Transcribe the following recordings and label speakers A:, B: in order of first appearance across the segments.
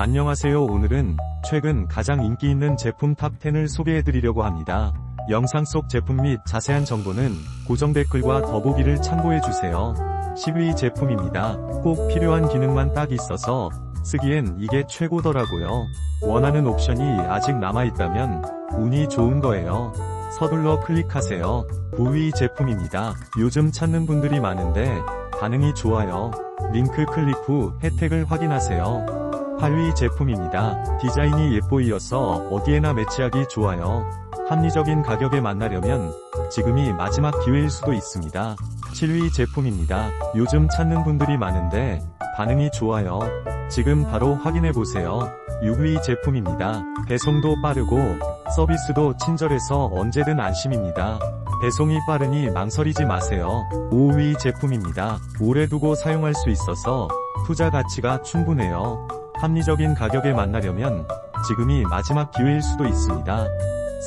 A: 안녕하세요 오늘은 최근 가장 인기 있는 제품 탑10을 소개해드리려고 합니다. 영상 속 제품 및 자세한 정보는 고정 댓글과 더보기를 참고해주세요. 10위 제품입니다. 꼭 필요한 기능만 딱 있어서 쓰기엔 이게 최고더라고요. 원하는 옵션이 아직 남아있다면 운이 좋은 거예요. 서둘러 클릭하세요. 9위 제품입니다. 요즘 찾는 분들이 많은데 반응이 좋아요. 링크 클릭 후 혜택을 확인하세요. 8위 제품입니다. 디자인이 예뻐이어서 어디에나 매치하기 좋아요. 합리적인 가격에 만나려면 지금이 마지막 기회일 수도 있습니다. 7위 제품입니다. 요즘 찾는 분들이 많은데 반응이 좋아요. 지금 바로 확인해보세요. 6위 제품입니다. 배송도 빠르고 서비스도 친절해서 언제든 안심입니다. 배송이 빠르니 망설이지 마세요. 5위 제품입니다. 오래 두고 사용할 수 있어서 투자 가치가 충분해요. 합리적인 가격에 만나려면 지금이 마지막 기회일 수도 있습니다.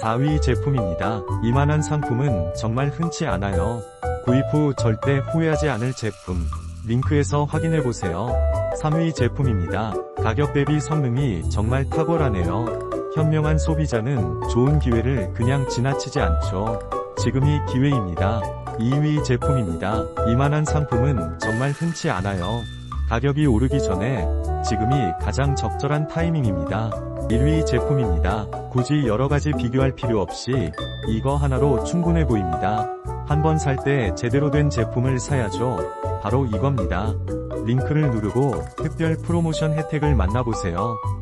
A: 4위 제품입니다. 이만한 상품은 정말 흔치 않아요. 구입 후 절대 후회하지 않을 제품. 링크에서 확인해보세요. 3위 제품입니다. 가격 대비 성능이 정말 탁월하네요. 현명한 소비자는 좋은 기회를 그냥 지나치지 않죠. 지금이 기회입니다. 2위 제품입니다. 이만한 상품은 정말 흔치 않아요. 가격이 오르기 전에 지금이 가장 적절한 타이밍입니다. 1위 제품입니다. 굳이 여러가지 비교할 필요 없이 이거 하나로 충분해 보입니다. 한번 살 때 제대로 된 제품을 사야죠. 바로 이겁니다. 링크를 누르고 특별 프로모션 혜택을 만나보세요.